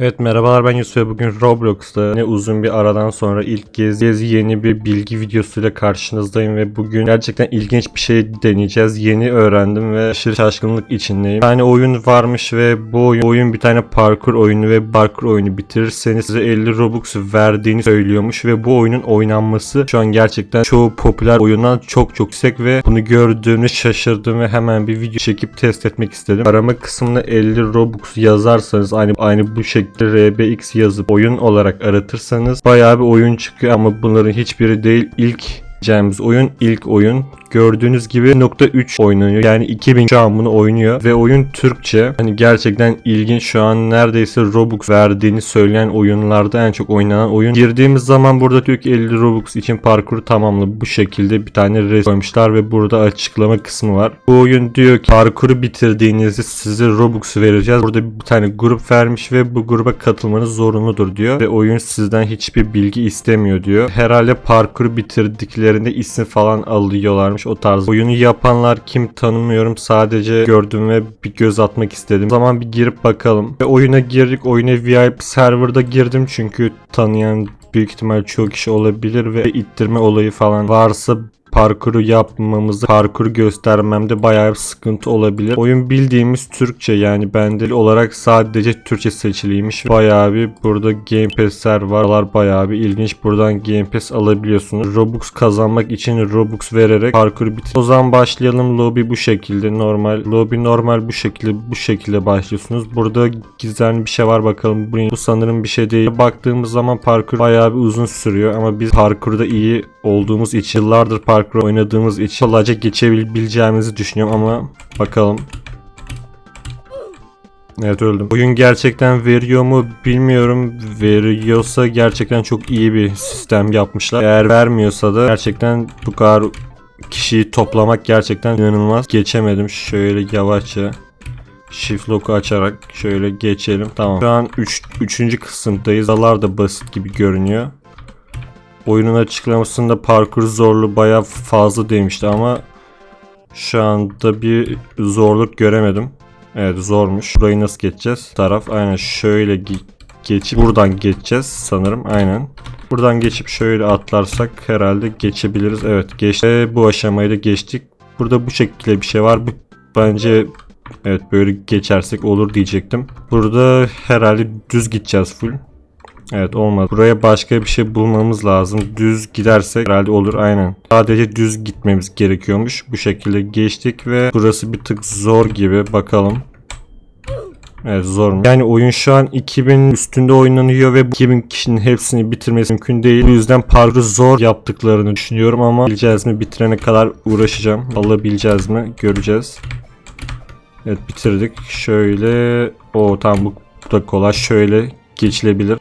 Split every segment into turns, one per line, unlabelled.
Evet merhabalar ben Yusuf ve bugün Roblox'ta ne uzun bir aradan sonra ilk kez kez yeni bir bilgi videosuyla karşınızdayım ve bugün gerçekten ilginç bir şey deneyeceğiz. Yeni öğrendim ve aşırı şaşkınlık içindeyim. Tane oyun varmış ve bu oyun, oyun bir tane parkur oyunu ve parkur oyunu bitirirseniz size 50 Robux verdiğini söylüyormuş ve bu oyunun oynanması şu an gerçekten çoğu popüler oyundan çok çok yüksek ve bunu gördüğümde şaşırdım ve hemen bir video çekip test etmek istedim. Arama kısmına 50 Robux yazarsanız aynı aynı bu şekilde RBX yazıp oyun olarak aratırsanız bayağı bir oyun çıkıyor ama bunların hiçbiri değil. İlk diyeceğimiz oyun ilk oyun. Gördüğünüz gibi .3 oynanıyor. Yani 2000 şu an bunu oynuyor ve oyun Türkçe. Hani gerçekten ilginç şu an neredeyse Robux verdiğini söyleyen oyunlarda en çok oynanan oyun. Girdiğimiz zaman burada diyor ki 50 Robux için parkuru tamamla. Bu şekilde bir tane resim koymuşlar ve burada açıklama kısmı var. Bu oyun diyor ki parkuru bitirdiğinizde size Robux vereceğiz. Burada bir tane grup vermiş ve bu gruba katılmanız zorunludur diyor. Ve oyun sizden hiçbir bilgi istemiyor diyor. Herhalde parkuru bitirdiklerinde isim falan alıyorlarmış o tarz. Oyunu yapanlar kim tanımıyorum sadece gördüm ve bir göz atmak istedim. O zaman bir girip bakalım. Ve oyuna girdik. Oyuna VIP serverda girdim çünkü tanıyan büyük ihtimal çok kişi olabilir ve ittirme olayı falan varsa parkuru yapmamızda, parkuru göstermemde bayağı bir sıkıntı olabilir. Oyun bildiğimiz Türkçe yani bendel olarak sadece Türkçe seçiliymiş. Bayağı bir burada Game Pass'ler var. Buralar bayağı bir ilginç. Buradan Game Pass alabiliyorsunuz. Robux kazanmak için Robux vererek parkuru bitir. O zaman başlayalım. Lobby bu şekilde normal. Lobby normal bu şekilde bu şekilde başlıyorsunuz. Burada gizemli bir şey var bakalım. Bu sanırım bir şey değil. Baktığımız zaman parkur bayağı bir uzun sürüyor ama biz parkurda iyi olduğumuz için yıllardır parkur oynadığımız için kolayca geçebileceğimizi düşünüyorum ama bakalım. Evet öldüm. Oyun gerçekten veriyor mu bilmiyorum. Veriyorsa gerçekten çok iyi bir sistem yapmışlar. Eğer vermiyorsa da gerçekten bu kadar kişiyi toplamak gerçekten inanılmaz. Geçemedim. Şöyle yavaşça Shift lock'u açarak şöyle geçelim. Tamam. Şu an 3. Üç, 3. kısımdayız. Dalar da basit gibi görünüyor. Oyunun açıklamasında parkur zorluğu bayağı fazla demişti ama şu anda bir zorluk göremedim. Evet zormuş. Burayı nasıl geçeceğiz? Taraf aynen şöyle ge- geçip buradan geçeceğiz sanırım. Aynen. Buradan geçip şöyle atlarsak herhalde geçebiliriz. Evet geçti. Bu aşamayı da geçtik. Burada bu şekilde bir şey var. Bu bence evet böyle geçersek olur diyecektim. Burada herhalde düz gideceğiz full. Evet olmadı. Buraya başka bir şey bulmamız lazım. Düz gidersek herhalde olur aynen. Sadece düz gitmemiz gerekiyormuş. Bu şekilde geçtik ve burası bir tık zor gibi. Bakalım. Evet zor? Yani oyun şu an 2000 üstünde oynanıyor ve bu 2000 kişinin hepsini bitirmesi mümkün değil. Bu yüzden parkuru zor yaptıklarını düşünüyorum ama bileceğiz mi bitirene kadar uğraşacağım. Alabileceğiz mi göreceğiz. Evet bitirdik. Şöyle o tam bu da kolay. Şöyle geçilebilir.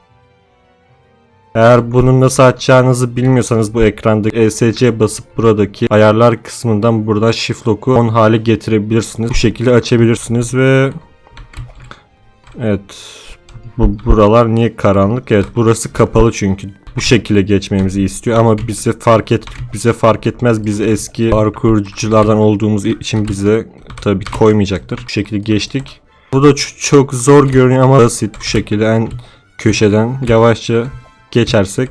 Eğer bunu nasıl açacağınızı bilmiyorsanız bu ekranda ESC basıp buradaki ayarlar kısmından buradan shift lock'u on hale getirebilirsiniz. Bu şekilde açabilirsiniz ve Evet. Bu buralar niye karanlık? Evet burası kapalı çünkü bu şekilde geçmemizi istiyor ama bize fark et bize fark etmez. Biz eski parkurculardan olduğumuz için bize tabii koymayacaktır. Bu şekilde geçtik. Bu da çok zor görünüyor ama basit bu şekilde en köşeden yavaşça geçersek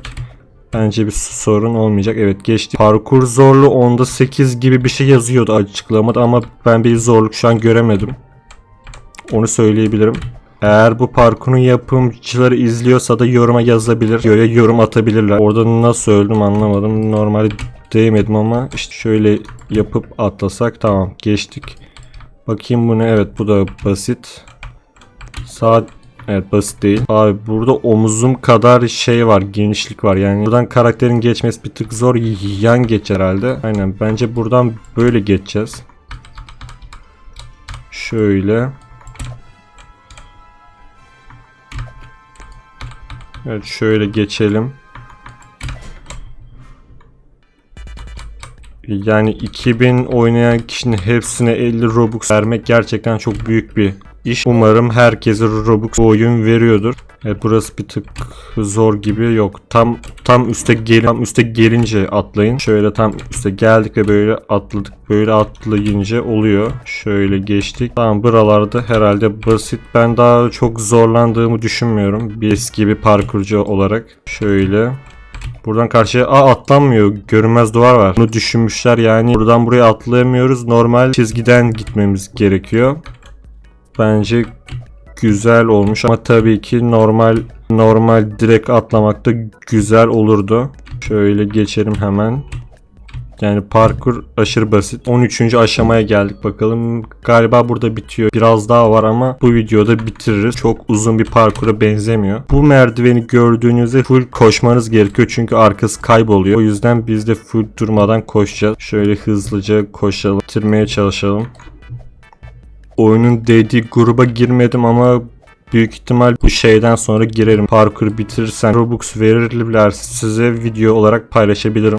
bence bir sorun olmayacak. Evet geçtik. Parkur zorlu onda 8 gibi bir şey yazıyordu açıklamada ama ben bir zorluk şu an göremedim. Onu söyleyebilirim. Eğer bu parkurun yapımcıları izliyorsa da yoruma yazabilir. Böyle yorum atabilirler. Orada nasıl öldüm anlamadım. Normal değmedim ama işte şöyle yapıp atlasak tamam geçtik. Bakayım bu ne? Evet bu da basit. Sağ Evet basit değil. Abi burada omuzum kadar şey var, genişlik var. Yani buradan karakterin geçmesi bir tık zor. Yan geç herhalde. Aynen bence buradan böyle geçeceğiz. Şöyle. Evet şöyle geçelim. Yani 2000 oynayan kişinin hepsine 50 Robux vermek gerçekten çok büyük bir iş. Umarım herkese Robux bu oyun veriyordur. Evet burası bir tık zor gibi yok. Tam tam üste gel tam üste gelince atlayın. Şöyle tam üste geldik ve böyle atladık. Böyle atlayınca oluyor. Şöyle geçtik. Tamam buralarda herhalde basit. Ben daha çok zorlandığımı düşünmüyorum. Bir eski bir parkurcu olarak. Şöyle. Buradan karşıya aa atlanmıyor. Görünmez duvar var. Bunu düşünmüşler yani. Buradan buraya atlayamıyoruz. Normal çizgiden gitmemiz gerekiyor. Bence güzel olmuş ama tabii ki normal normal direkt atlamakta güzel olurdu. Şöyle geçelim hemen. Yani parkur aşırı basit. 13. aşamaya geldik bakalım. Galiba burada bitiyor. Biraz daha var ama bu videoda bitiririz. Çok uzun bir parkura benzemiyor. Bu merdiveni gördüğünüzde full koşmanız gerekiyor. Çünkü arkası kayboluyor. O yüzden biz de full durmadan koşacağız. Şöyle hızlıca koşalım. Bitirmeye çalışalım. Oyunun dediği gruba girmedim ama büyük ihtimal bu şeyden sonra girerim. Parkur bitirirsen Robux verirler size video olarak paylaşabilirim.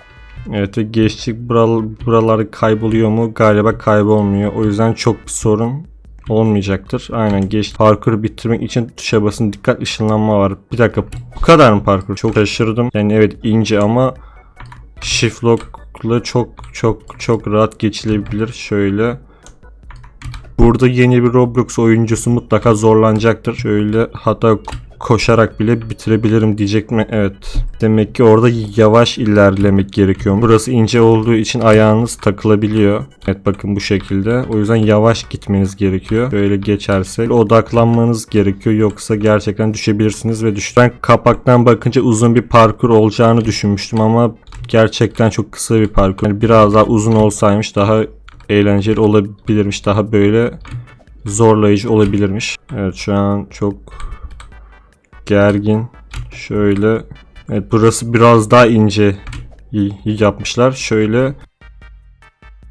Evet ve geçtik Bural, buralar kayboluyor mu? Galiba kaybolmuyor. O yüzden çok bir sorun olmayacaktır. Aynen geç. Parkur bitirmek için tuşa basın. Dikkat ışınlanma var. Bir dakika bu kadar mı parkur? Çok şaşırdım. Yani evet ince ama shift lock'la çok çok çok rahat geçilebilir. Şöyle Burada yeni bir Roblox oyuncusu mutlaka zorlanacaktır. Şöyle hatta koşarak bile bitirebilirim diyecek mi? Evet. Demek ki orada yavaş ilerlemek gerekiyor. Burası ince olduğu için ayağınız takılabiliyor. Evet bakın bu şekilde. O yüzden yavaş gitmeniz gerekiyor. Böyle geçerse odaklanmanız gerekiyor. Yoksa gerçekten düşebilirsiniz ve düş. Ben kapaktan bakınca uzun bir parkur olacağını düşünmüştüm ama gerçekten çok kısa bir parkur. Yani biraz daha uzun olsaymış daha eğlenceli olabilirmiş. Daha böyle zorlayıcı olabilirmiş. Evet şu an çok gergin. Şöyle evet burası biraz daha ince yapmışlar. Şöyle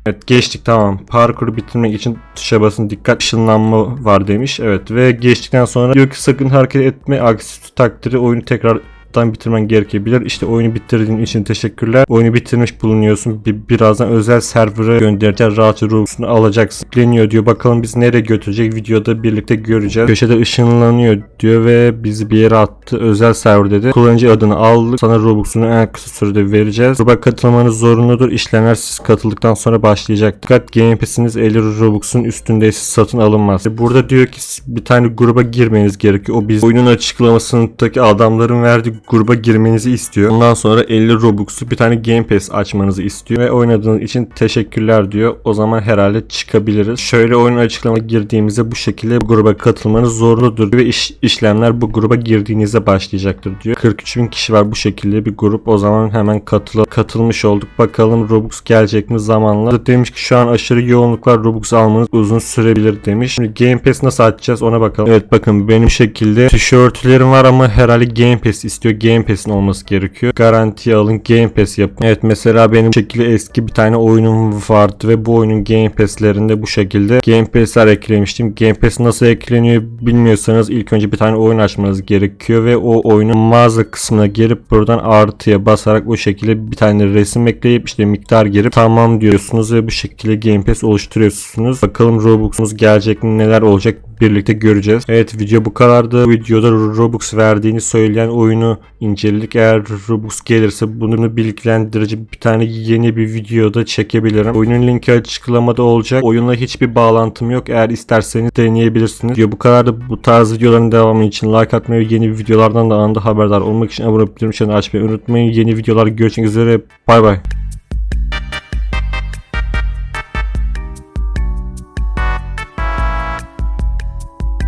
Evet geçtik tamam. Parkuru bitirmek için tuşa basın dikkat ışınlanma var demiş. Evet ve geçtikten sonra diyor ki sakın hareket etme aksi takdiri oyunu tekrar baştan bitirmen gerekebilir. İşte oyunu bitirdiğin için teşekkürler. Oyunu bitirmiş bulunuyorsun. Bir, birazdan özel server'a göndereceğiz. Rahat ruhsunu alacaksın. Yükleniyor diyor. Bakalım biz nereye götürecek. Videoda birlikte göreceğiz. Köşede ışınlanıyor diyor ve bizi bir yere attı. Özel server dedi. Kullanıcı adını aldık. Sana Robux'unu en kısa sürede vereceğiz. Gruba katılmanız zorunludur. İşlemler siz katıldıktan sonra başlayacak. Dikkat Game Pass'iniz 50 Robux'un üstündeyse satın alınmaz. Burada diyor ki bir tane gruba girmeniz gerekiyor. O biz oyunun açıklamasındaki adamların verdiği gruba girmenizi istiyor. Ondan sonra 50 Robux'u bir tane Game Pass açmanızı istiyor ve oynadığınız için teşekkürler diyor. O zaman herhalde çıkabiliriz. Şöyle oyun açıklama girdiğimizde bu şekilde bu gruba katılmanız zorunludur ve iş, işlemler bu gruba girdiğinizde başlayacaktır diyor. 43 bin kişi var bu şekilde bir grup. O zaman hemen katıl katılmış olduk. Bakalım Robux gelecek mi zamanla. Demiş ki şu an aşırı yoğunluk var. Robux almanız uzun sürebilir demiş. Şimdi Game Pass nasıl açacağız ona bakalım. Evet bakın benim şekilde tişörtlerim var ama herhalde Game Pass istiyor. Game Pass'in olması gerekiyor. Garanti alın Game Pass yapın. Evet mesela benim şekilde eski bir tane oyunum vardı ve bu oyunun Game Pass'lerinde bu şekilde Game Pass'ler eklemiştim. Game Pass nasıl ekleniyor bilmiyorsanız ilk önce bir tane oyun açmanız gerekiyor ve o oyunun mağaza kısmına girip buradan artıya basarak o şekilde bir tane resim ekleyip işte miktar girip tamam diyorsunuz ve bu şekilde Game Pass oluşturuyorsunuz. Bakalım Robux'unuz gelecek mi neler olacak birlikte göreceğiz. Evet video bu kadardı. Bu videoda Robux verdiğini söyleyen oyunu inceledik. Eğer Robux gelirse bunu bilgilendirici bir tane yeni bir videoda çekebilirim. Oyunun linki açıklamada olacak. Oyunla hiçbir bağlantım yok. Eğer isterseniz deneyebilirsiniz. Video bu kadardı. Bu tarz videoların devamı için like atmayı ve yeni videolardan da anında haberdar olmak için abone olup bildirim açmayı unutmayın. Yeni videolar görüşmek üzere. Bay bay.